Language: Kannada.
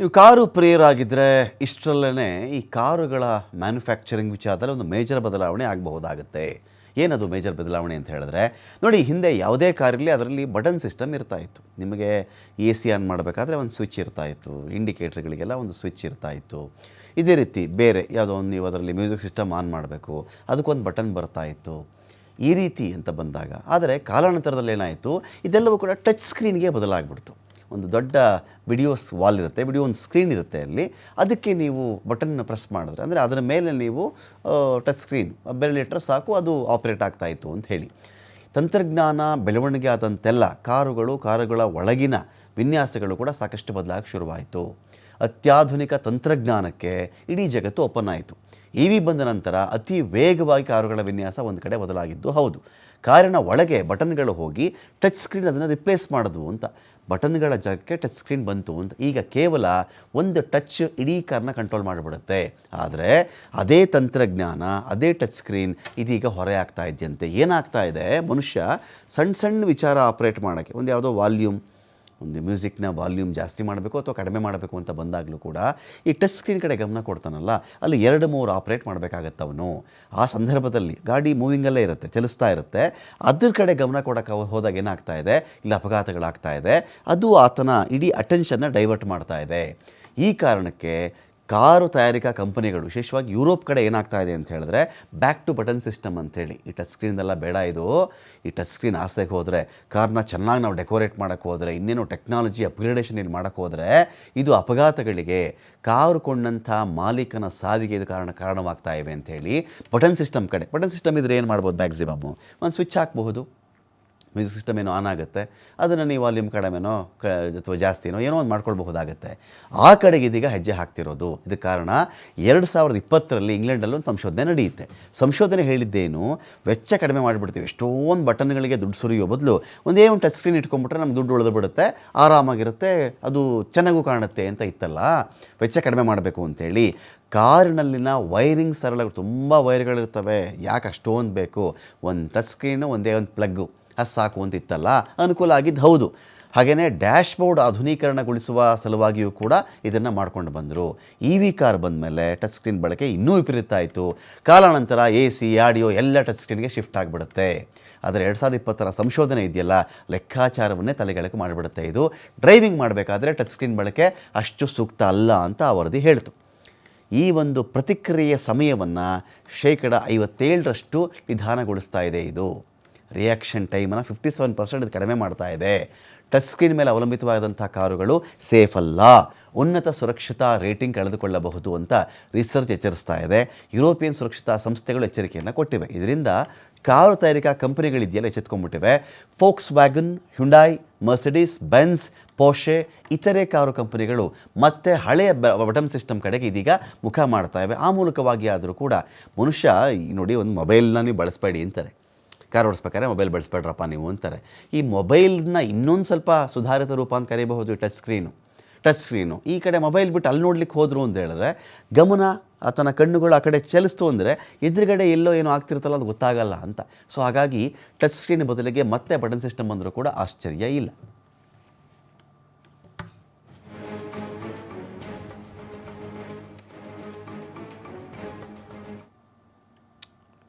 ನೀವು ಕಾರು ಪ್ರಿಯರಾಗಿದ್ದರೆ ಇಷ್ಟರಲ್ಲೇ ಈ ಕಾರುಗಳ ಮ್ಯಾನುಫ್ಯಾಕ್ಚರಿಂಗ್ ವಿಚಾರದಲ್ಲಿ ಒಂದು ಮೇಜರ್ ಬದಲಾವಣೆ ಆಗಬಹುದಾಗುತ್ತೆ. ಏನದು ಮೇಜರ್ ಬದಲಾವಣೆ ಅಂತ ಹೇಳಿದ್ರೆ, ನೋಡಿ ಹಿಂದೆ ಯಾವುದೇ ಕಾರಿರಲಿ ಅದರಲ್ಲಿ ಬಟನ್ ಸಿಸ್ಟಮ್ ಇರ್ತಾ ಇತ್ತು. ನಿಮಗೆ ಎ ಸಿ ಆನ್ ಮಾಡಬೇಕಾದ್ರೆ ಒಂದು ಸ್ವಿಚ್ ಇರ್ತಾ ಇತ್ತು, ಇಂಡಿಕೇಟ್ರ್ಗಳಿಗೆಲ್ಲ ಒಂದು ಸ್ವಿಚ್ ಇರ್ತಾ ಇತ್ತು. ಇದೇ ರೀತಿ ಬೇರೆ ಯಾವುದೋ ಒಂದು ನೀವು ಅದರಲ್ಲಿ ಮ್ಯೂಸಿಕ್ ಸಿಸ್ಟಮ್ ಆನ್ ಮಾಡಬೇಕು, ಅದಕ್ಕೊಂದು ಬಟನ್ ಬರ್ತಾ ಇತ್ತು. ಈ ರೀತಿ ಅಂತ ಬಂದಾಗ, ಆದರೆ ಕಾಲಾನಂತರದಲ್ಲಿ ಏನಾಯಿತು, ಇದೆಲ್ಲವೂ ಕೂಡ ಟಚ್ ಸ್ಕ್ರೀನ್ಗೆ ಬದಲಾಗ್ಬಿಡ್ತು. ಒಂದು ದೊಡ್ಡ ವಿಡಿಯೋಸ್ ವಾಲ್ ಇರುತ್ತೆ, ವಿಡಿಯೋ ಒಂದು ಸ್ಕ್ರೀನ್ ಇರುತ್ತೆ ಅಲ್ಲಿ. ಅದಕ್ಕೆ ನೀವು ಬಟನ್ನ ಪ್ರೆಸ್ ಮಾಡಿದ್ರೆ, ಅಂದರೆ ಅದರ ಮೇಲೆ ನೀವು ಟಚ್ ಸ್ಕ್ರೀನ್ ಬೆರಳಿಟ್ಟರೆ ಸಾಕು, ಅದು ಆಪ್ರೇಟ್ ಆಗ್ತಾಯಿತ್ತು ಅಂತ ಹೇಳಿ. ತಂತ್ರಜ್ಞಾನ ಬೆಳವಣಿಗೆ ಆದಂತೆಲ್ಲ ಕಾರುಗಳು, ಕಾರುಗಳ ಒಳಗಿನ ವಿನ್ಯಾಸಗಳು ಕೂಡ ಸಾಕಷ್ಟು ಬದಲಾಗಿ ಶುರುವಾಯಿತು. ಅತ್ಯಾಧುನಿಕ ತಂತ್ರಜ್ಞಾನಕ್ಕೆ ಇಡೀ ಜಗತ್ತು ಓಪನ್ ಆಯಿತು. ಇ ವಿ ಬಂದ ನಂತರ ಅತಿ ವೇಗವಾಗಿ ಕಾರುಗಳ ವಿನ್ಯಾಸ ಒಂದು ಕಡೆ ಬದಲಾಗಿದ್ದು ಹೌದು. ಕಾರಿನ ಒಳಗೆ ಬಟನ್ಗಳು ಹೋಗಿ ಟಚ್ ಸ್ಕ್ರೀನ್ ಅದನ್ನು ರಿಪ್ಲೇಸ್ ಮಾಡಿದ್ವು ಅಂತ. ಬಟನ್ಗಳ ಜಾಗಕ್ಕೆ ಟಚ್ ಸ್ಕ್ರೀನ್ ಬಂತು ಅಂತ. ಈಗ ಕೇವಲ ಒಂದು ಟಚ್ ಇಡೀ ಕಾರನ್ನ ಕಂಟ್ರೋಲ್ ಮಾಡಿಬಿಡುತ್ತೆ. ಆದರೆ ಅದೇ ತಂತ್ರಜ್ಞಾನ, ಅದೇ ಟಚ್ ಸ್ಕ್ರೀನ್ ಇದೀಗ ಹೊರೆ ಆಗ್ತಾ ಇದೆಯಂತೆ. ಏನಾಗ್ತಾ ಇದೆ? ಮನುಷ್ಯ ಸಣ್ಣ ಸಣ್ಣ ವಿಚಾರ ಆಪ್ರೇಟ್ ಮಾಡೋಕ್ಕೆ, ಒಂದು ಯಾವುದೋ ವಾಲ್ಯೂಮ್ ಒಂದು ಮ್ಯೂಸಿಕ್ನ ವಾಲ್ಯೂಮ್ ಜಾಸ್ತಿ ಮಾಡಬೇಕು ಅಥವಾ ಕಡಿಮೆ ಮಾಡಬೇಕು ಅಂತ ಬಂದಾಗಲೂ ಕೂಡ ಈ ಟಚ್ ಸ್ಕ್ರೀನ್ ಕಡೆ ಗಮನ ಕೊಡ್ತಾನಲ್ಲ, ಅಲ್ಲಿ ಎರಡು ಮೂರು ಆಪ್ರೇಟ್ ಮಾಡಬೇಕಾಗತ್ತೆ ಅವನು. ಆ ಸಂದರ್ಭದಲ್ಲಿ ಗಾಡಿ ಮೂವಿಂಗಲ್ಲೇ ಇರುತ್ತೆ, ಚಲಿಸ್ತಾ ಇರುತ್ತೆ. ಅದ್ರ ಕಡೆ ಗಮನ ಕೊಡೋಕೆ ಹೋದಾಗ ಏನಾಗ್ತಾ ಇದೆ? ಇಲ್ಲಿ, ಅಪಘಾತಗಳಾಗ್ತಾ ಇದೆ. ಅದು ಆತನ ಇಡೀ ಅಟೆನ್ಷನ್ನ ಡೈವರ್ಟ್ ಮಾಡ್ತಾ ಇದೆ. ಈ ಕಾರಣಕ್ಕೆ ಕಾರು ತಯಾರಿಕಾ ಕಂಪನಿಗಳು, ವಿಶೇಷವಾಗಿ ಯುರೋಪ್ ಕಡೆ ಏನಾಗ್ತಾ ಇದೆ ಅಂತ ಹೇಳಿದ್ರೆ ಬ್ಯಾಕ್ ಟು ಬಟನ್ ಸಿಸ್ಟಮ್ ಅಂತೇಳಿ ಈ ಟಚ್ ಸ್ಕ್ರೀನ್ದೆಲ್ಲ ಬೇಡ ಇದು. ಈ ಟಚ್ ಸ್ಕ್ರೀನ್ ಆಸೆಗೆ ಹೋದರೆ, ಕಾರ್ನ ಚೆನ್ನಾಗಿ ನಾವು ಡೆಕೋರೇಟ್ ಮಾಡೋಕ್ಕೆ ಹೋದರೆ, ಇನ್ನೇನು ಟೆಕ್ನಾಲಜಿ ಅಪ್ಗ್ರೇಡೇಷನ್ ಇಲ್ಲಿ ಮಾಡೋಕ್ಕೆ ಹೋದರೆ, ಇದು ಅಪಘಾತಗಳಿಗೆ ಕಾರು ಕೊಂಡಂಥ ಮಾಲೀಕನ ಸಾವಿಗೆ ಇದು ಕಾರಣ ಕಾರಣವಾಗ್ತಾ ಇವೆ ಅಂತೇಳಿ ಬಟನ್ ಸಿಸ್ಟಮ್ ಕಡೆ. ಬಟನ್ ಸಿಸ್ಟಮ್ ಇದ್ರೆ ಏನು ಮಾಡ್ಬೋದು ಮ್ಯಾಕ್ಸಿಮಮ್ಮು ಒಂದು ಸ್ವಿಚ್ ಹಾಕಬಹುದು. ಮ್ಯೂಸಿಕ್ ಸಿಸ್ಟಮ್ ಏನೋ ಆನ್ ಆಗುತ್ತೆ. ಅದನ್ನು ನೀವು ವಾಲ್ಯೂಮ್ ಕಡಿಮೆನೋ ಕ, ಅಥವಾ ಜಾಸ್ತಿನೋ ಏನೋ ಒಂದು ಮಾಡ್ಕೊಳ್ಬಹುದಾಗುತ್ತೆ. ಆ ಕಡೆಗೆ ಇದೀಗ ಹೆಜ್ಜೆ ಹಾಕ್ತಿರೋದು. ಇದಕ್ಕೆ ಕಾರಣ ಎರಡು ಸಾವಿರದ ಇಪ್ಪತ್ತರಲ್ಲಿ ಇಂಗ್ಲೆಂಡಲ್ಲಿ ಒಂದು ಸಂಶೋಧನೆ ನಡೆಯುತ್ತೆ. ಸಂಶೋಧನೆ ಹೇಳಿದ್ದೇನು, ವೆಚ್ಚ ಕಡಿಮೆ ಮಾಡಿಬಿಡ್ತೀವಿ. ಎಷ್ಟೊಂದು ಬಟನ್ಗಳಿಗೆ ದುಡ್ಡು ಸುರಿಯೋ ಬದಲು ಒಂದೇ ಒಂದು ಟಚ್ ಸ್ಕ್ರೀನ್ ಇಟ್ಕೊಂಡ್ಬಿಟ್ರೆ ನಮ್ಗೆ ದುಡ್ಡು ಉಳಿದು ಬಿಡುತ್ತೆ ಆರಾಮಾಗಿರುತ್ತೆ, ಅದು ಚೆನ್ನಾಗೂ ಕಾಣುತ್ತೆ ಅಂತ ಇತ್ತಲ್ಲ. ವೆಚ್ಚ ಕಡಿಮೆ ಮಾಡಬೇಕು ಅಂತೇಳಿ ಕಾರಿನಲ್ಲಿನ ವೈರಿಂಗ್ ಸರಳ, ತುಂಬ ವೈರ್ಗಳಿರ್ತವೆ. ಯಾಕೆ ಅಷ್ಟೊಂದು ಬೇಕು? ಒಂದು ಟಚ್ ಸ್ಕ್ರೀನು ಒಂದೇ ಒಂದು ಪ್ಲಗ್ಗು ಅದು ಸಾಕು ಅಂತಿತ್ತಲ್ಲ ಅನುಕೂಲ ಆಗಿದ್ದು ಹೌದು. ಹಾಗೆಯೇ ಡ್ಯಾಶ್ ಬೋರ್ಡ್ ಆಧುನೀಕರಣಗೊಳಿಸುವ ಸಲುವಾಗಿಯೂ ಕೂಡ ಇದನ್ನು ಮಾಡ್ಕೊಂಡು ಬಂದರು. ಇ ವಿ ಕಾರ್ ಬಂದಮೇಲೆ ಟಚ್ ಸ್ಕ್ರೀನ್ ಬಳಕೆ ಇನ್ನೂ ವಿಪರೀತ ಆಯಿತು. ಕಾಲಾನಂತರ ಎ ಸಿ ಆಡಿಯೋ ಎಲ್ಲ ಟಚ್ ಸ್ಕ್ರೀನ್ಗೆ ಶಿಫ್ಟ್ ಆಗಿಬಿಡುತ್ತೆ. ಆದರೆ ಎರಡು ಸಾವಿರದ ಇಪ್ಪತ್ತರ ಸಂಶೋಧನೆ ಇದೆಯಲ್ಲ, ಲೆಕ್ಕಾಚಾರವನ್ನೇ ತಲೆಗೆಳಕು ಮಾಡಿಬಿಡುತ್ತೆ ಇದು. ಡ್ರೈವಿಂಗ್ ಮಾಡಬೇಕಾದ್ರೆ ಟಚ್ ಸ್ಕ್ರೀನ್ ಬಳಕೆ ಅಷ್ಟು ಸೂಕ್ತ ಅಲ್ಲ ಅಂತ ಆ ವರದಿ ಹೇಳ್ತು. ಈ ಒಂದು ಪ್ರತಿಕ್ರಿಯೆಯ ಸಮಯವನ್ನು ಶೇಕಡ ಐವತ್ತೇಳರಷ್ಟು ನಿಧಾನಗೊಳಿಸ್ತಾ ಇದೆ ಇದು. ರಿಯಾಕ್ಷನ್ ಟೈಮನ್ನು ಫಿಫ್ಟಿ ಸೆವೆನ್ ಪರ್ಸೆಂಟ್ ಇದು ಕಡಿಮೆ ಮಾಡ್ತಾ ಇದೆ. ಟಚ್ ಸ್ಕ್ರೀನ್ ಮೇಲೆ ಅವಲಂಬಿತವಾದಂಥ ಕಾರುಗಳು ಸೇಫ್ ಅಲ್ಲ. ಉನ್ನತ ಸುರಕ್ಷತಾ ರೇಟಿಂಗ್ ಕಳೆದುಕೊಳ್ಳಬಹುದು ಅಂತ ರಿಸರ್ಚ್ ಎಚ್ಚರಿಸ್ತಾ ಇದೆ. ಯುರೋಪಿಯನ್ ಸುರಕ್ಷತಾ ಸಂಸ್ಥೆಗಳು ಎಚ್ಚರಿಕೆಯನ್ನು ಕೊಟ್ಟಿವೆ. ಇದರಿಂದ ಕಾರು ತಯಾರಿಕಾ ಕಂಪನಿಗಳಿದೆಯಲ್ಲ ಎಚ್ಚೆತ್ಕೊಂಡ್ಬಿಟ್ಟಿವೆ. Volkswagen Hyundai Mercedes Benz Porsche ಇತರೆ ಕಾರು ಕಂಪನಿಗಳು ಮತ್ತೆ ಹಳೆಯ ಬಟನ್ ಸಿಸ್ಟಮ್ ಕಡೆಗೆ ಇದೀಗ ಮುಖ ಮಾಡ್ತಾ ಇವೆ. ಆ ಮೂಲಕವಾಗಿ ಆದರೂ ಕೂಡ ಮನುಷ್ಯ ನೋಡಿ ಒಂದು ಮೊಬೈಲ್ನ ನೀವು ಬಳಸಬೇಡಿ ಅಂತಾರೆ. ಕಾರ್ ಓಡಿಸ್ಬೇಕಾದ್ರೆ ಮೊಬೈಲ್ ಬಳಸ್ಬೇಡ್ರಪ್ಪ ನೀವು ಅಂತಾರೆ. ಈ ಮೊಬೈಲ್ನ ಇನ್ನೊಂದು ಸ್ವಲ್ಪ ಸುಧಾರಿತ ರೂಪ ಅಂತ ಕರಿಬಹುದು ಟಚ್ ಸ್ಕ್ರೀನು. Touch screen. ಈ ಕಡೆ ಮೊಬೈಲ್ ಬಿಟ್ಟು ಅಲ್ಲಿ ನೋಡ್ಲಿಕ್ಕೆ ಹೋದರು ಅಂತ ಹೇಳಿದ್ರೆ, ಗಮನ ಆತನ ಕಣ್ಣುಗಳು ಆ ಕಡೆ ಚಲಿಸ್ತು ಅಂದರೆ ಎದುರುಗಡೆ ಎಲ್ಲೋ ಏನೋ ಆಗ್ತಿರ್ತಲ್ಲ ಅದು ಗೊತ್ತಾಗಲ್ಲ ಅಂತ. ಸೊ ಹಾಗಾಗಿ ಟಚ್ ಸ್ಕ್ರೀನ್ ಬದಲಿಗೆ ಮತ್ತೆ ಬಟನ್ ಸಿಸ್ಟಮ್ ಬಂದರೂ ಕೂಡ ಆಶ್ಚರ್ಯ ಇಲ್ಲ.